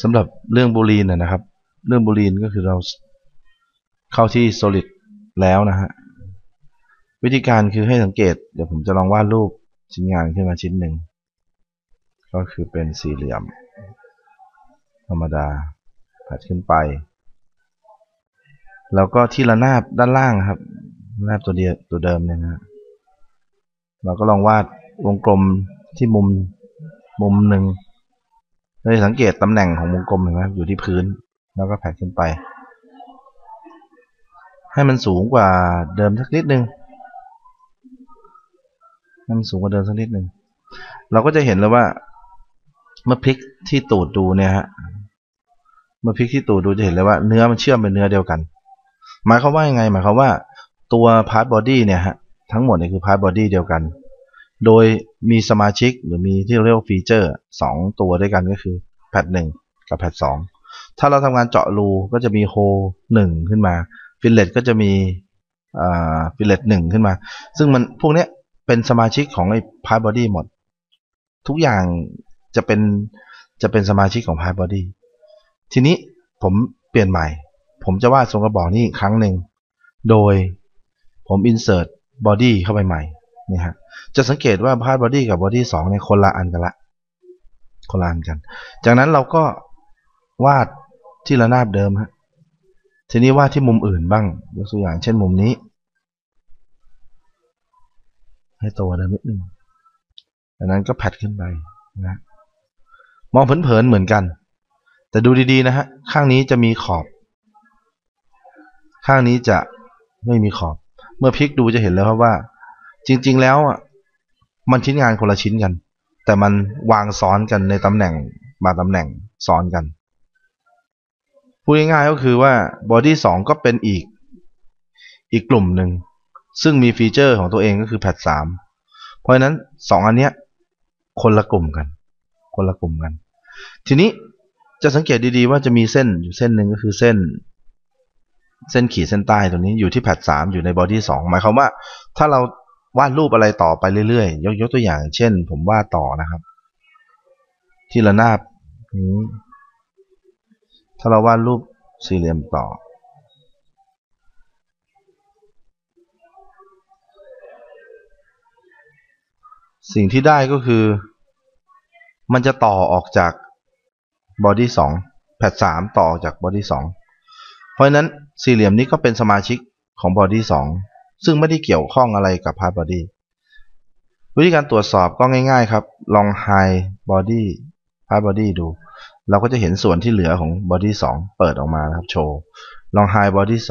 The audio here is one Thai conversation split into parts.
สำหรับเรื่องบูลีนนะครับ เรื่องบูลีนก็คือเราเข้าที่ solid แล้วนะฮะวิธีการคือให้สังเกต เดี๋ยวผมจะลองวาดรูปชิ้นงานขึ้นมาชิ้นหนึ่ง ก็คือเป็นสี่เหลี่ยม ธรรมดาผัดขึ้นไป แล้วก็ที่ระนาบด้านล่างครับระนาบตัวเดียวตัวเดิมเนี่ยนะเราก็ลองวาดวงกลมที่มุมมุมหนึ่ง เราจะสังเกตตำแหน่งของวงกลมเห็นไหมอยู่ที่พื้น แล้วก็แผ่ขึ้นไป ให้มันสูงกว่าเดิมสักนิดนึงให้มันสูงกว่าเดิมสักนิดนึงเราก็จะเห็นเลยว่า เมื่อพลิกที่ตูดดูเนี่ยฮะเมื่อพลิกที่ตูดดูจะเห็นเลยว่าเนื้อมันเชื่อมเป็นเนื้อเดียวกัน หมายความว่ายังไงหมายความว่าตัวพาร์ทบอดี้เนี่ยฮะทั้งหมดเนี่ยคือพาร์ทบอดี้เดียวกัน โดยมีสมาชิกหรือมีที่เรียกว่าฟีเจอร์สองตัวด้วยกันก็คือแพทหนึ่งกับแพทสองถ้าเราทำงานเจาะรูก็จะมีโฮหนึ่งขึ้นมาฟิลเลตก็จะมีฟิลเลตหนึ่งขึ้นมา ซึ่งมันพวกนี้เป็นสมาชิกของไอ้พาร์บอดี้หมด ทุกอย่างจะเป็นจะเป็นสมาชิกของพาร์บอดี้ทีนี้ผมเปลี่ยนใหม่ ผมจะวาดทรงกระบอกนี้อีกครั้งหนึ่ง โดยผม insert body เข้าไปใหม่ นี่ฮะจะสังเกตว่าพาร์ทบอดี้กับบอดี้สองเนี่ยคนละอันกันละคนละอันกัน จากนั้นเราก็วาดที่ระนาบเดิมฮะทีนี้วาดที่มุมอื่นบ้างยกตัวอย่างเช่นมุมนี้ ให้โตเดิมนิดนึงจากนั้นก็แพดขึ้นไปนะมองเผินๆเหมือนกัน แต่ดูดีๆนะฮะข้างนี้จะมีขอบ ข้างนี้จะไม่มีขอบ เมื่อพลิกดูจะเห็นแล้วครับว่า จริงๆแล้วอะมันชิ้นงานคนละชิ้นกัน แต่มันวางซ้อนกันในตำแหน่งมาตำแหน่งซ้อนกันพูดง่ายๆก็คือว่าบอดี้สก็เป็นอีก อีกกลุ่มหนึ่ง ซึ่งมีฟีเจอร์ของตัวเองก็คือแพทสามเพราะฉะนั้นสองอันเนี้ยคนละกลุ่มกัน คนละกลุ่มกัน ทีนี้จะสังเกตดีๆว่าจะมีเส้นอยู่เส้นหนึ่งก็คือเส้น เส้นขีดเส้นใต้ตัวนี้อยู่ที่แพทสามอยู่ในบอดี้สองหมายความว่าถ้าเรา วาดรูปอะไรต่อไปเรื่อยๆ ยกยกตัวอย่าง เช่น ผมวาดต่อนะครับ ที่ระนาบนี้ถ้าเราวาดรูปสี่เหลี่ยมต่อ สิ่งที่ได้ก็คือ มันจะต่อออกจากบอดี้สองแพทสามต่อจากบอดี้สองเพราะฉะนั้นสี่เหลี่ยมนี้ก็เป็นสมาชิกของบอดี้สอง ซึ่งไม่ได้เกี่ยวข้องอะไรกับพาร์ทบอดี้วิธีการตรวจสอบก็ง่าย ๆ ครับ ลองไฮบอดี้พาร์ทบอดี้ดู เราก็จะเห็นส่วนที่เหลือของบอดี้สเปิดออกมานะครับโชว์ ลองไฮบอดี้ส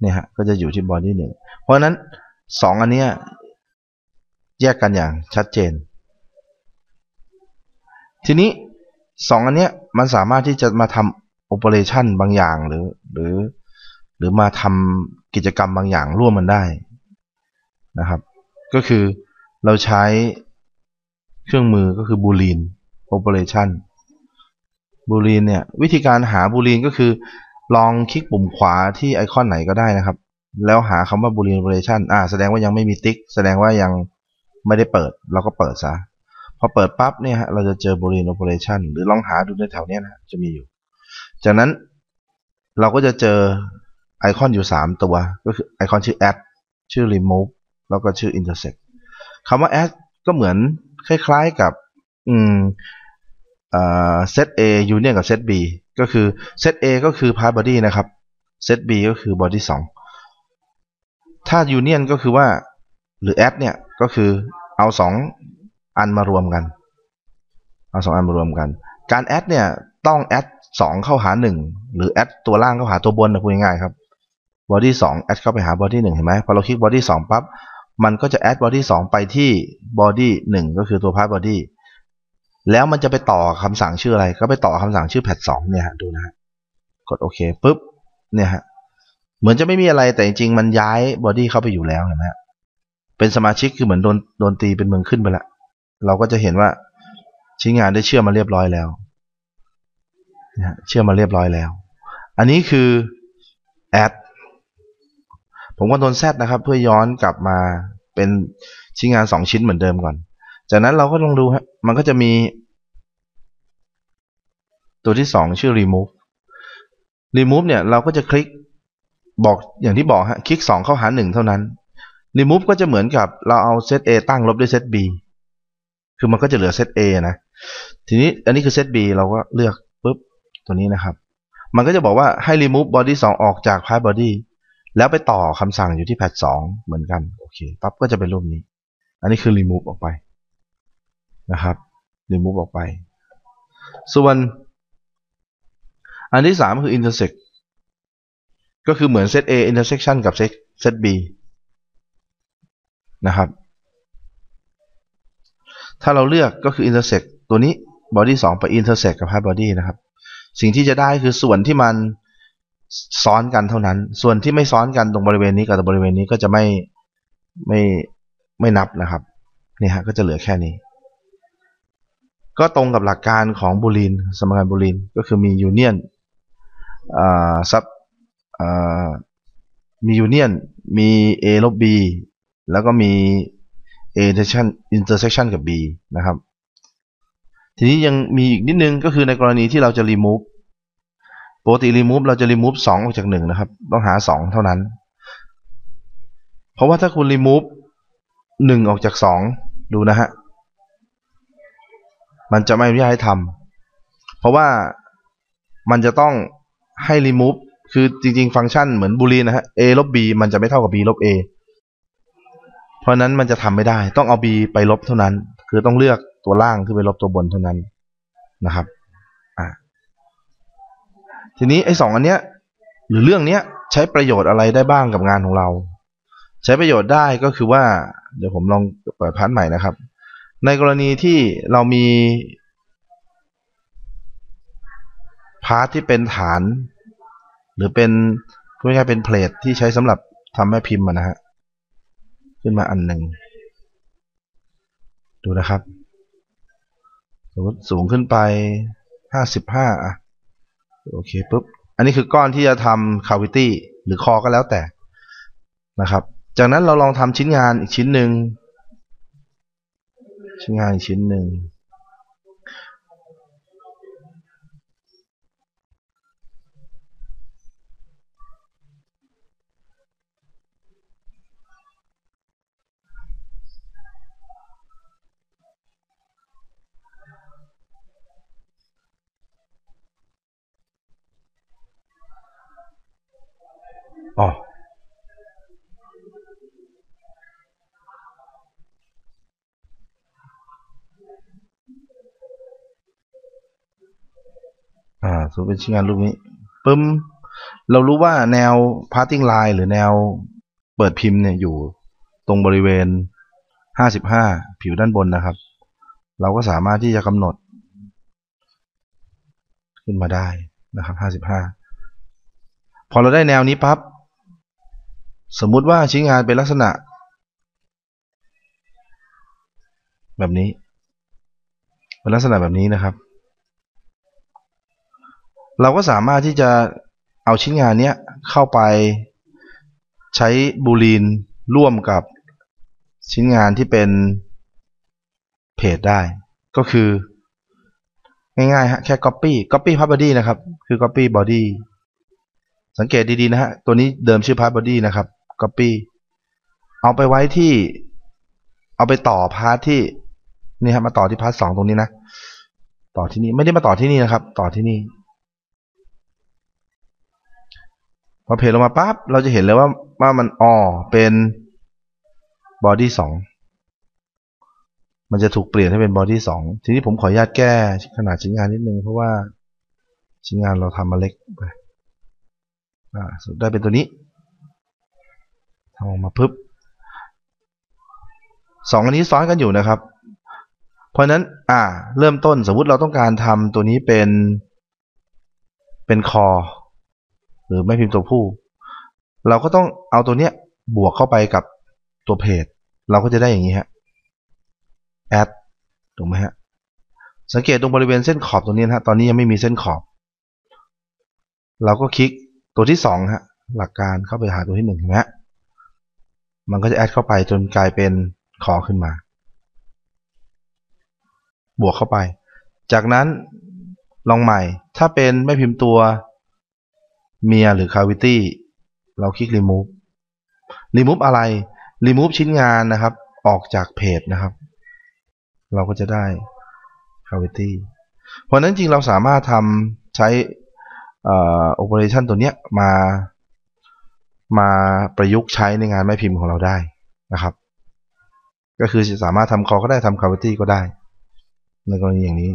เนี่ยฮะก็จะอยู่ที่บอดี้หนึ่งเพราะฉะนั้น 2 อันเนี้ยแยกกันอย่างชัดเจน ทีนี้ 2 อันเนี้ยมันสามารถที่จะมาทำโอเปอเรชันบางอย่างหรือหรือ หรือมาทำกิจกรรมบางอย่างร่วมมันได้นะครับ ก็คือเราใช้เครื่องมือก็คือบูลีนโอเปอเรชันบูลีนเนี่ยวิธีการหาบูลีนก็คือ ลองคลิกปุ่มขวาที่ไอคอนไหนก็ได้นะครับ แล้วหาคำว่าบูลีนโอเปอเรชันอ่าแสดงว่ายังไม่มีติ๊ก แสดงว่ายังไม่ได้เปิดเราก็เปิดซะพอเปิดปั๊บเนี่ยฮะเราจะเจอบูลีนโอเปอเรชันหรือลองหาดูในแถวเนี้ยนะจะมีอยู่ จากนั้นเราก็จะเจอ ไอคอนอยู่ 3 ตัว ก็คือไอคอนชื่อ add ชื่อ remove แล้วก็ชื่อ intersect คำว่า add ก็เหมือนคล้ายๆกับอืมเซต A union กับเซต B ก็คือเซต A ก็คือ part body นะครับเซต B ก็คือ body 2 ถ้า union ก็คือว่าหรือ add เนี่ยก็คือเอา 2 อันมารวมกัน เอา 2 อันมารวมกัน การ add เนี่ยต้อง add 2 เข้าหา 1 หรือ add ตัวล่างเข้าหาตัวบนนะพูดง่ายๆครับ body 2 add เข้าไปหา body 1เห็นไหมพอเราคลิก body 2ปั๊บมันก็จะ add body 2ไปที่ body 1ก็คือตัว part body แล้วมันจะไปต่อคำสั่งชื่ออะไร ก็ไปต่อคำสั่งชื่อแพทสองเนี่ยฮะดูนะฮะกดโอเคปุ๊บเนี่ยฮะเหมือนจะไม่มีอะไรแต่จริงๆมันย้ายบอดี้เข้าไปอยู่แล้วเห็นไหมเป็นสมาชิกคือเหมือนโดนโดนตีเป็นเมืองขึ้นไปละเราก็จะเห็นว่าชิ้นงานได้เชื่อมมาเรียบร้อยแล้วนะเชื่อมมาเรียบร้อยแล้ว อันนี้คือ add ผมก็โดนแซดนะครับ เพื่อย้อนกลับมาเป็นชิ้นงาน 2 ชิ้นเหมือนเดิมก่อน จากนั้นเราก็ลองดูฮะมันก็จะมี ตัวที่สองชื่อ remove remove เนี่ยเราก็จะคลิกบอกอย่างที่บอกฮะคลิกสองเข้าหาหนึ่งเท่านั้น remove ก็จะเหมือนกับเราเอาเซต A ตั้งลบด้วยเซต B คือมันก็จะเหลือเซต A นะ ทีนี้อันนี้คือเซต B เราก็เลือกปุ๊บตัวนี้นะครับ มันก็จะบอกว่าให้ remove body 2 ออกจาก part body แล้วไปต่อคำสั่งอยู่ที่ pad 2เหมือนกันโอเคปั๊บก็จะเป็นรูปนี้ อันนี้คือ remove ออกไปนะครับ remove ออกไป ส่วน อันที่ 3 คือ intersect ก็คือเหมือน set A intersection กับ set set B นะครับ ถ้าเราเลือกก็คือ intersect ตัวนี้ body 2 ไป intersect กับ hard body นะครับ สิ่งที่จะได้คือส่วนที่มัน ซ้อนกันเท่านั้น ส่วนที่ไม่ซ้อนกันตรงบริเวณนี้กับบริเวณนี้ก็จะไม่ไม่ไม่นับนะครับนี่ฮะก็จะเหลือแค่นี้ ก็ตรงกับหลักการของบูลินสมการบูลินก็คือมียูเนียนซับมียูเนียนมี A ลบ B แล้วก็มี A intersection intersection กับ B นะครับ ทีนี้ยังมีอีกนิดนึงก็คือในกรณีที่เราจะ remove ปกติ remove เราจะ remove 2ออกจาก1นะครับ ต้องหา2เท่านั้น เพราะว่าถ้าคุณ remove 1ออกจาก2ดูนะฮะ มันจะไม่อนุญาตให้ทำเพราะว่ามันจะต้องให้ remove คือจริง ๆ ฟังก์ชันเหมือนบูลีนนะฮะ a ลบ b มันจะไม่เท่ากับ b ลบ a เพราะนั้นมันจะทำไม่ได้ ต้องเอา b ไปลบเท่านั้น คือต้องเลือกตัวล่างขึ้นไปลบตัวบนเท่านั้นนะครับ ทีนี้ไอ้สองอันเนี้ยหรือเรื่องเนี้ยใช้ประโยชน์อะไรได้บ้างกับงานของเรา ใช้ประโยชน์ได้ก็คือว่า เดี๋ยวผมลองเปิดพาร์ทใหม่นะครับ ในกรณีที่เรามีพาร์ทที่เป็นฐาน หรือเป็นพูดง่ายเป็นเพลทที่ใช้สำหรับทำแม่พิมพ์นะฮะขึ้นมาอันหนึ่งดูนะครับ สมมติสูงขึ้นไปห้าสิบห้าอะ โอเคปุ๊บ อันนี้คือก้อนที่จะทำคาวิตี้หรือคอก็แล้วแต่นะครับ จากนั้นเราลองทำชิ้นงานอีกชิ้นหนึ่งชิ้นงานอีกชิ้นหนึ่ง อ๋อ อ่าสมมติเป็นชิ้นงานรูปนี้ปึ้ม เรารู้ว่าแนว parting line หรือแนวเปิดพิมพ์เนี่ยอยู่ตรงบริเวณ 55 ผิวด้านบนนะครับ เราก็สามารถที่จะกำหนด ขึ้นมาได้นะครับ 55 พอเราได้แนวนี้ปั๊บสมมุติว่าชิ้นงานเป็นลักษณะ แบบนี้ เป็นลักษณะแบบนี้นะครับ เราก็สามารถที่จะเอาชิ้นงานเนี้ยเข้าไปใช้บูลีนร่วมกับชิ้นงานที่เป็นเพจได้ ก็คือ ง่ายๆฮะแค่ copy copy part body นะครับ คือ copy body สังเกตดีๆนะฮะ ตัวนี้เดิมชื่อ part body นะครับ copy เอาไปไว้ที่ เอาไปต่อพาร์ทที่นี่ครับมาต่อที่พาร์ทสองตรงนี้นะ ต่อที่นี่ไม่ได้มาต่อที่นี่นะครับ ต่อที่นี่ พอเพจลงมาปั๊บเราจะเห็นเลยว่าว่ามันอ๋อเป็น body สองมันจะถูกเปลี่ยนให้เป็น body สองทีนี้ผมขออนุญาตแก้ขนาดชิ้นงานนิดนึงเพราะว่าชิ้นงานเราทำมาเล็กไปอ่าสุดได้เป็นตัวนี้ทำออกมาปึ๊บสองอันนี้ซ้อนกันอยู่นะครับ เพราะนั้นอ่า เริ่มต้นสมมติเราต้องการทำตัวนี้เป็นเป็นคอ หรือไม่พิมพ์ตัวผู้ เราก็ต้องเอาตัวเนี้ยบวกเข้าไปกับตัวเพจ เราก็จะได้อย่างนี้ฮะ add ถูกไหมฮะ สังเกตตรงบริเวณเส้นขอบตรงนี้นะฮะ ตอนนี้ยังไม่มีเส้นขอบ เราก็คลิกตัวที่สองฮะ หลักการเข้าไปหาตัวที่หนึ่งเห็นไหมฮะมันก็จะแอดเข้าไปจนกลายเป็นคอขึ้นมา บวกเข้าไป จากนั้นลองใหม่ ถ้าเป็นแม่พิมพ์ตัว เมียหรือ cavity เราคลิก remove remove อะไร remove ชิ้นงานนะครับ ออกจากเพจนะครับ เราก็จะได้ cavity เพราะนั้นจริงเราสามารถทำใช้เอ่อ operation ตัวเนี้ยมามาประยุกต์ใช้ในงานแม่พิมพ์ของเราได้นะครับ ก็คือสามารถทำคอก็ได้ทำ cavity ก็ได้ ในกรณีอย่างนี้